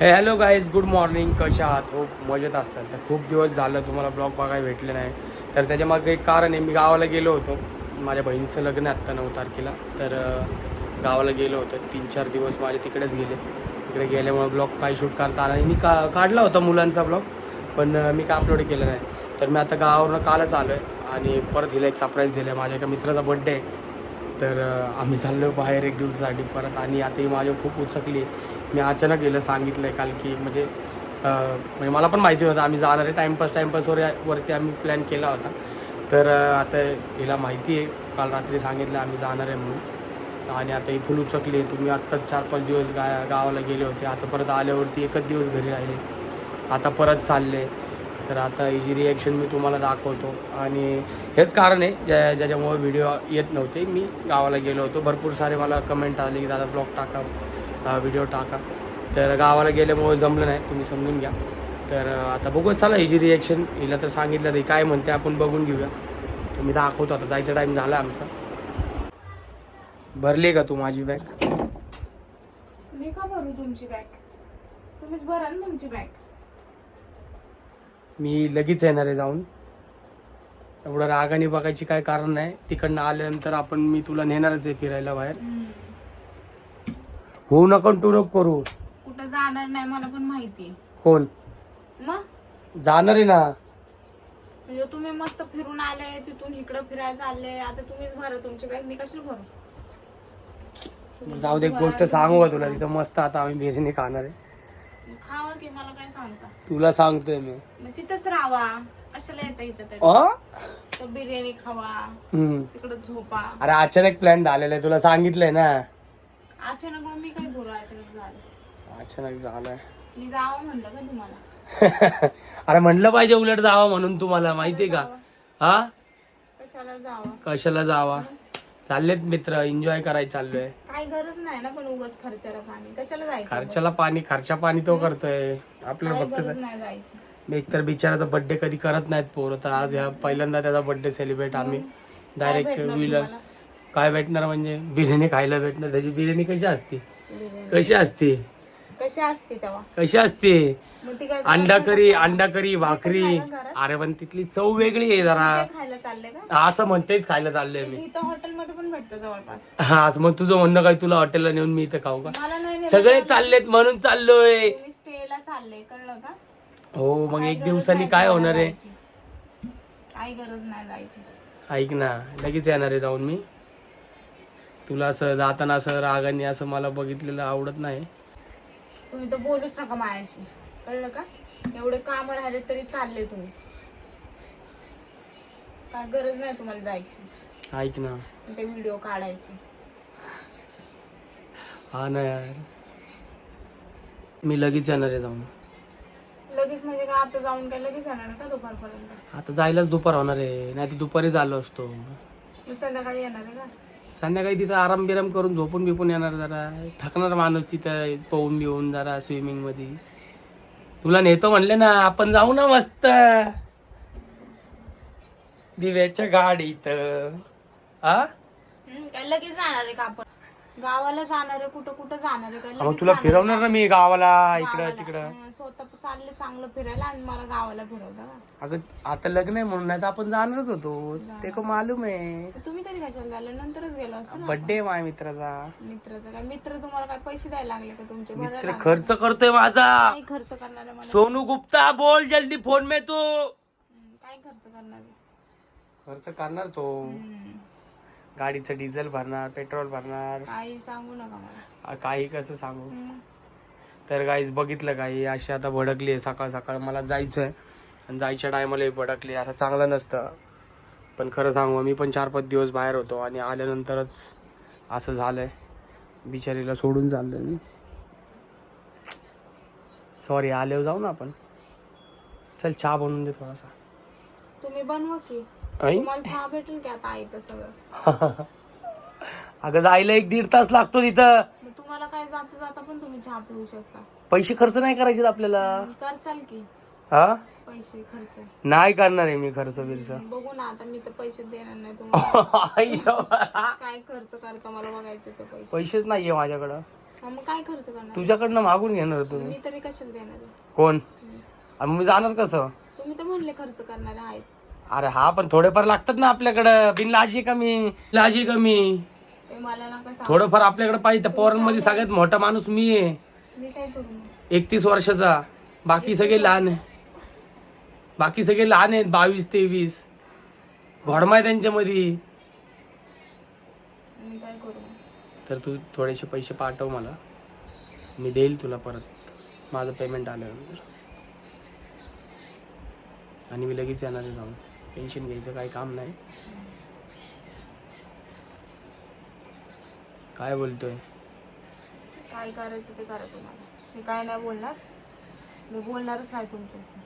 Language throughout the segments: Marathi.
हे हॅलो गाईज गुड मॉर्निंग कशा आहात? हो मजेत असतात तर खूप दिवस झालं तुम्हाला ब्लॉग बघायला भेटले नाही. तर त्याच्यामागे एक कारण आहे मी गावाला गेलो होतो. माझ्या बहिणीचं लग्न आहे आत्ता नऊ तारखेला. तर गावाला गेलो होतो. तीन चार दिवस माझे तिकडेच गेले. तिकडे गेल्यामुळे ब्लॉग काही शूट करता आला नाही. मी का काढला होता मुलांचा ब्लॉग पण मी काय अपलोड केलं नाही. तर मी आता गावावरून कालच आलो आहे आणि परत हिला एक सरप्राईज दिलं आहे माझ्या एका मित्राचा बड्डे आहे. तर आम्ही चाललो बाहेर एक दिवसासाठी परत आणि आता ही माझ्या खूप उचकली आहे. मी अचानक गेलं सांगितलं आहे काल की म्हणजे म्हणजे मला पण माहिती नव्हतं. आम्ही जाणार आहे टाईमपास टाईमपासवर वरती आम्ही प्लॅन केला होता. तर आता हिला माहिती आहे. काल रात्री सांगितलं आम्ही जाणार आहे म्हणून. आणि आता ही फुल उचकली आहे. तुम्ही आत्ताच चार पाच दिवस गा गावाला गेले होते. आता परत आल्यावरती एकच दिवस घरी राहिले. आता परत चालले. तर आता हिची रिॲक्शन मी तुम्हाला दाखवतो. आणि हेच कारण आहे ज्या ज्याच्यामुळे व्हिडिओ येत नव्हते. मी गावाला गेलो होतो. भरपूर सारे मला कमेंट आले की दादा ब्लॉग टाका. व्हिडिओ टाका. तर गावाला गेल्यामुळे जमलं नाही तुम्ही समजून घ्या. तर आता बघू चला हिची रिॲक्शन हिला तर सांगितलं ते काय म्हणते आपण बघून घेऊया. तर मी दाखवतो आता जायचा टाईम झाला आमचा. भरली का तू माझी बॅग मी का भरू तुमची बॅग तुम्हीच भरा ना तुमची बॅग मी लगेच येणार आहे जाऊन. एवढं रागाने बघायची काय कारण नाही. तिकडनं आल्यानंतर आपण मी तुला नेणारच आहे फिरायला बाहेर. होऊ नका तू नको करू. कुठं जाणार नाही मला पण माहिती कोण? मग? जाणार आहे ना. म्हणजे तुम्ही मस्त फिरून आले तिथून इकडं फिरायला चालले आता तुम्हीच भरा तुमची बॅग मी कशाला भरू? जाऊ दे एक गोष्ट सांगू का तुला? तिथं मस्त आता आम्ही बिर्याणी खाणार आहे. खावा की मला काय सांगता? तुला सांगतोय मी. मग तिथंच राहावा कशाला येतं इथं तरी? अ? तर बिर्याणी खावा हम्म. तिकडं झोपा. अरे अचानक प्लॅन झालेला आहे. तुला सांगितलंय ना. अचानक मग मी काय करू अचानक झालं. अचानक झालंय. मी जावं म्हणलं का तुम्हाला? अरे म्हणलं पाहिजे उलट जावा म्हणून तुम्हाला माहितीये का? हा? कशाला जावं? कशाला जावा? चाललेत मित्र एन्जॉय करायला चाललोय. काही गरज नाही ना पण उगाच खर्चाला पाणी. कशाला जायचं खर्चाला पाणी खर्चा पाणी तो करतोय. आपल्याला फक्त नाही जायची. मी एकतर बिचाराचा बर्थडे कधी करत नाहीत पोरं तर आज ह्या पहिल्यांदा त्याचा बर्थडे सेलिब्रेट आम्ही. डायरेक्ट भेटणार तुम्हाला? काय भेटणार म्हणजे? बिर्याणी खायला भेटणार. त्याची बिर्याणी कशी असते. कशी असते? कशी असते तेव्हा? कशी असते? मग ती काय अंडा करी अंडा करी भाकरी? अरे पण तिथली चव वेगळी आहे जरा. खायला चालले का? असं म्हणतेच खायला चाललोय मी. इथं हॉटेलमध्ये पण भेटतं जवळपास. हा असं मग तुझं म्हणणं काय? तुला हॉटेलला नेऊन मी इथं खाऊ का? मला नाही नेलं. सगळे चाललेत म्हणून चाललोय. स्टेला चालले कळलं का? हो मग एक दिवसांनी काय होणार आहे. काही गरज नाही जायची. ऐक ना लगेच येणार आहे जाऊन मी. तुला असं जाताना असं रागाने असं मला बघितलेलं आवडत नाही. तुम्ही तर बोलूच नका मायाशी कळलं का? एवढे काम राहिले तरी चालले तुम्ही. काय गरज नाही तुम्हाला जायची. ऐक ना. ते व्हिडिओ काढायची. हा ना यार. मी लगेच येणार आहे जाऊन. लगेच म्हणजे का आता जाऊन काय लगेच येणार आहे का दुपारपर्यंत? आता जायलाच दुपार होणार आहे. नाही तर दुपारीच आलो असतो. मग संध्याकाळी येणार आहे का? संध्याकाळी तिथं आराम बिराम करून झोपून बिपून येणार जरा. थकणार माणूस तिथं पोहून बिवून जरा स्विमिंगमध्ये तुला नेतो म्हणले ना आपण जाऊ ना मस्त. दिव्याच्या गाडीत. आ? लगेच जाणार आहे का आपण? गावाला जाणार आहे कुठं कुठं जाणार आहे काय मग लगेच तुला जाणार फिरवणार ना मी गावाला इकडं गावाला. तिकडं. हं, स्वतः चालले चांगलं फिरायला आणि मला गावाला फिरवता का अगं आता लग्न आहे म्हणून नाही तर आपण जाणारच होतो. ते को मालूम आहे. तुम्ही तरी कशाला झालं नंतरच गेलो असतो ना. बर्थडे माझ्या मित्राचा. मित्राचं काय? मित्र तुम्हाला काय पैसे द्यायला लागले का तुमचे? मित्र? खर्च करतोय माझा. काय खर्च करणार आहे मला? सोनू गुप्ता बोल जल्दी फोन में तू. हं, काय खर्च करणार आहे? खर्च करणार तो. हं, गाडीचं डिझेल भरणार पेट्रोल भरणार. काही सांगू नका मला. आ, काही कसं सांगू? तर गाईज बघितलं काही अशी आता भडकली आहे सकाळ सकाळ. मला जायचं आहे आणि जायच्या टायमाला भडकली आता चांगलं नसतं. पण खरं सांगू मी पण चार पाच दिवस बाहेर होतो आणि आल्यानंतरच असं झालंय. बिचारीला सोडून चाललोय मी. सॉरी आल्यावर जाऊ ना आपण. चल चहा बनवून दे थोडासा. तुम्ही बनवा की. तुम्हाला चहा भेटेल की आता आई सगळं. अगं जायला एक दीड तास लागतो तिथं. मग तुम्हाला काय जाता जाता पण तुम्ही चहा पिऊ शकता. पैसे खर्च नाही करायचे आपल्याला? करचाल की. हा? पैसे खर्च. नाही करणार आहे मी खर्च बिर्च. बघू ना आता मी तर पैसे देणार नाही तुम्हाला. आई. काय खर्च करता मला बघायचे ते पैसे. पैसेच नाहीये माझ्याकडं. हा, मग काय खर्च करणार? तुझ्याकडनं मागून घेणार मी मी तरी कशाला देणार आहे? कोण? आणि मी जाणार कसं? तुम्ही तर म्हणले खर्च करणारे आहेत. अरे हा पण थोडेफार लागतात ना आपल्याकडं. बिन लाजी कमी. लाजी कमी. ते मला नका सांग. थोडंफार आपल्याकडे पाहिजे त्या पोरांमध्ये सगळ्यात मोठा माणूस मी आहे. मी काय करू? मग? एकतीस वर्षाचा. बाकी सगळे लहान आहे. बाकी सगळे लहान आहेत बावीस तेवीस. घोडमाय त्यांच्यामध्ये. मी काय करू? मग? तर तू थोडेसे पैसे पाठव मला. मी देईल तुला परत. माझं पेमेंट आल्यानंतर. आणि मी लगेच येणार आहे जाऊन. टेन्शन घ्यायचं काही काम नाही. काय बोलतोय? काय करायचं ते करा तुम्हाला. मी काय नाही बोलणार. मी बोलणारच नाही तुमच्याशी.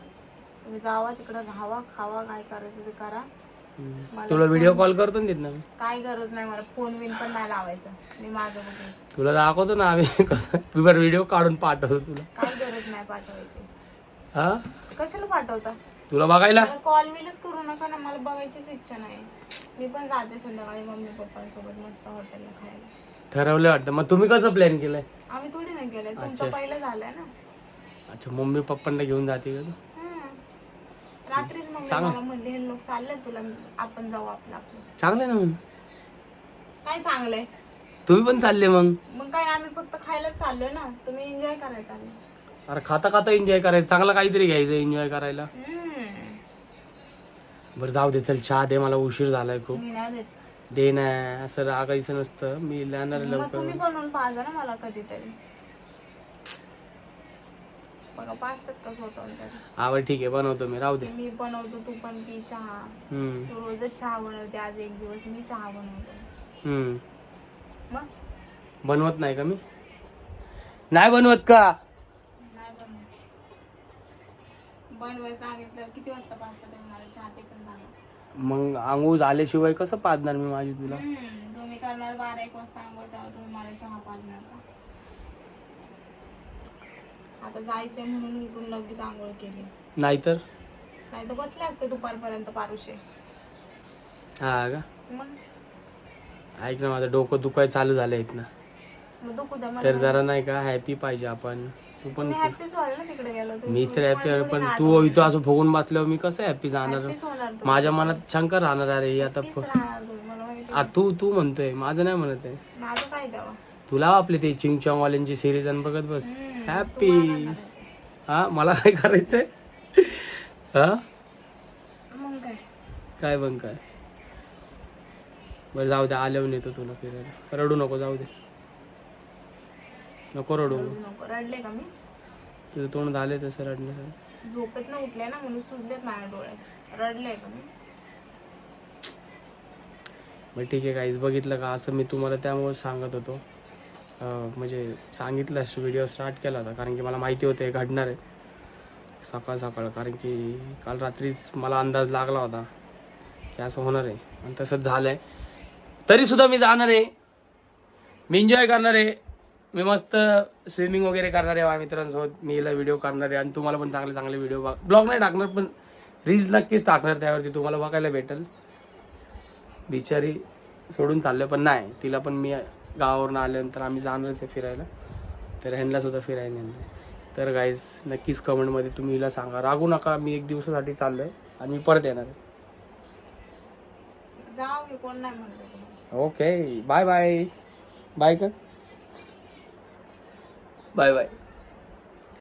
तुम्ही जावा तिकडं राहावा खावा काय करायचं ते करा. मला तुला व्हिडिओ कॉल करतो ना तिथनं? मी काय गरज नाही मला फोन विन पण नाही लावायचं. मी माझं बघेन. तुला दाखवतो ना आम्ही कसं मी बरं व्हिडिओ काढून पाठवतो तुला. काय गरज नाही पाठवायची. हा? कशाला पाठवता? तुला बघायला? मला कॉल विलच करू नका ना मला बघायचीच इच्छा नाही. मी पण जाते संध्याकाळी मम्मी पप्पांसोबत मस्त हॉटेलला खायला. ठरवलं वाटतं. मग तुम्ही कसं प्लॅन केलंय? आम्ही थोडी नाही गेले तुमचं. पहिलं झालंय ना. अच्छा मम्मी पप्पांना घेऊन जाते का तू. रात्रीच मम्मी चांगलं. मला म्हणले हे लोक चालले तुला आपण जाऊ आपलं आपलं. चांगलं आहे ना मग. काय चांगलंय? तुम्ही पण चालले मग. मग काय आम्ही फक्त खायलाच चाललोय ना. तुम्ही एन्जॉय करायला चालले. अरे खाता खाता एन्जॉय करायचं. चांगलं काहीतरी घ्यायचं एन्जॉय करायला. हम्म. बरं जाऊ दे चल चहा दे मला उशीर झालाय खूप. मी नाही देत. दे ना असं रागायचं नसतं. मी मग लवकर. तुम्ही बनवून पाहा ना मला कधीतरी. बघा पाचतात का स्वतःहून तरी. हा बरं ठीक आहे बनवतो मी. राहू दे. मी बनवतो तू पण पी चहा. हम्म. तू रोजच चहा बनवते आज एक दिवस मी चहा बनवतो. हम्म. मग? बनवत नाही का मी? नाही बनवत का? बनवायचं सांगितलं किती वाजता पाचता तुम्ही मला चहा ते पण सांगा. मग आंघोळ झाल्याशिवाय कसं पाजणार मी माझी तुला? हम्म, तुम्ही करणार बारा एक वाजता आंघोळ तेव्हा तुम्ही मला चहा पाजणार का? आता जायचंय म्हणून उठून लगेच आंघोळ केली. नाहीतर? नाही तर बसले असते दुपारपर्यंत पारुशे. हा का? मग? ऐक ना माझं डोकं दुखाय चालू झालं आहेत ना मग दुखू द्या मला तर जरा नाही का हॅपी पाहिजे आपण. तू पण तुम्ही हॅपीच व्हाल ना तिकडे गेलो मी तर हॅपी पण तू इथं असं फुगून बसल्यावर मी कसं हॅपी जाणार? हॅपीच होणार तुम्ही. माझ्या मनात शंका राहणार अरे हे आता हॅपीच राहणार तुम्ही मला माहिती आ, तू तू म्हणतोय माझं नाही म्हणत आहे. माझं काय द्यावा तुला आपले ते चिंगचॉंग वाल्यांची सिरीज आणि बघत बस. हॅपी हा मला काय करायचंय? हा? मग काय? काय बघ काय? बरं जाऊ दे आल्यावर नेतो तुला फिरायला. रडू नको जाऊ दे. नको रडू. नको. रडले का मी? तुझं तोंड झाले तसं रडण्याचं झोपेत ना उठले ना म्हणून सुजलेत माझ्या डोळे. रडले का मी? मग ठीक आहे काहीच बघितलं का? असं मी तुम्हाला त्यामुळे सांगत होतो. अं, म्हणजे सांगितलं व्हिडिओ स्टार्ट केला होता. कारण की मला माहिती होतं हे घडणार आहे. सकाळ सकाळ. कारण की काल रात्रीच मला अंदाज लागला होता की असं होणार आहे. आणि तसंच झालं आहे तरीसुद्धा मी जाणार आहे. मी एन्जॉय करणार आहे. मी मस्त स्विमिंग वगैरे करणार आहे माझ्या मित्रांसोबत. मी हिला व्हिडिओ करणार आहे आणि तुम्हाला पण चांगले चांगले व्हिडिओ बघ ब्लॉग नाही टाकणार पण रील्स नक्कीच टाकणार त्यावरती. तुम्हाला बघायला भेटेल. बिचारी सोडून चाललं पण नाही. तिला पण मी गावावरून आल्यानंतर आम्ही जाणारच आहे फिरायला. तर ह्यांना सुद्धा फिरायला नेणार आहे. तर गाईज नक्कीच कमेंटमध्ये तुम्ही हिला सांगा. रागू नका मी एक दिवसासाठी चाललो आहे आणि मी परत येणार आहे. की ओके बाय बाय बाय कर. Bye bye